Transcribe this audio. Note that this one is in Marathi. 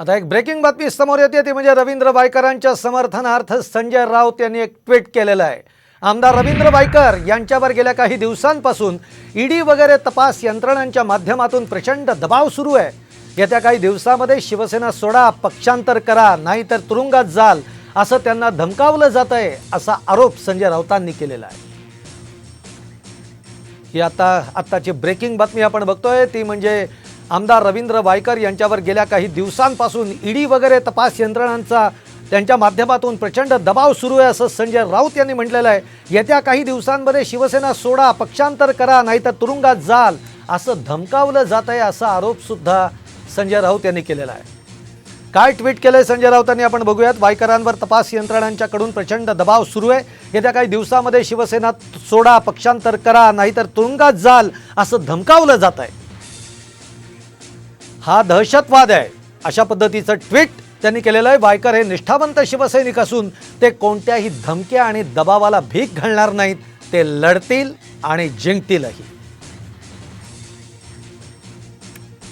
आता एक ब्रेकिंग बातमी समोर येते ती म्हणजे रवींद्र वायकरांच्या समर्थनार्थ संजय राऊत यांनी एक ट्विट केलेलं आहे. आमदार रवींद्र वायकर यांच्यावर गेल्या काही दिवसांपासून ईडी वगैरे तपास यंत्रणांच्या माध्यमातून प्रचंड दबाव सुरू आहे. येत्या काही दिवसामध्ये शिवसेना सोडा पक्षांतर करा नाहीतर तुरुंगात जाल असं त्यांना धमकावलं जात आहे असा आरोप संजय राऊतांनी केलेला आहे. ही आता आत्ताची ब्रेकिंग बातमी आपण बघतोय ती म्हणजे आमदार रवींद्र वायकर यांच्यावर गेल्या काही दिवसांपासून ईडी वगैरे तपास यंत्रणांचा त्यांच्या माध्यमातून प्रचंड दबाव सुरू आहे असं संजय राऊत यांनी म्हटलेलं आहे. येत्या काही दिवसांमध्ये शिवसेना सोडा पक्षांतर करा नाहीतर तुरुंगात जाल असं धमकावलं जात आहे असा आरोपसुद्धा संजय राऊत यांनी केलेला आहे. काय ट्विट केलंय संजय राऊतांनी आपण बघूयात. वायकरांवर तपास यंत्रणांच्याकडून प्रचंड दबाव सुरू आहे. येत्या काही दिवसामध्ये शिवसेना सोडा पक्षांतर करा नाहीतर तुरुंगात जाल असं धमकावलं जात आहे. हा दहशतवाद आहे. अशा पद्धतीचं ट्विट त्यांनी केलेलं आहे. वायकर हे निष्ठावंत शिवसैनिक असून ते कोणत्याही धमक्या आणि दबावाला भीक घालणार नाहीत. ते लढतील आणि जिंकतीलही.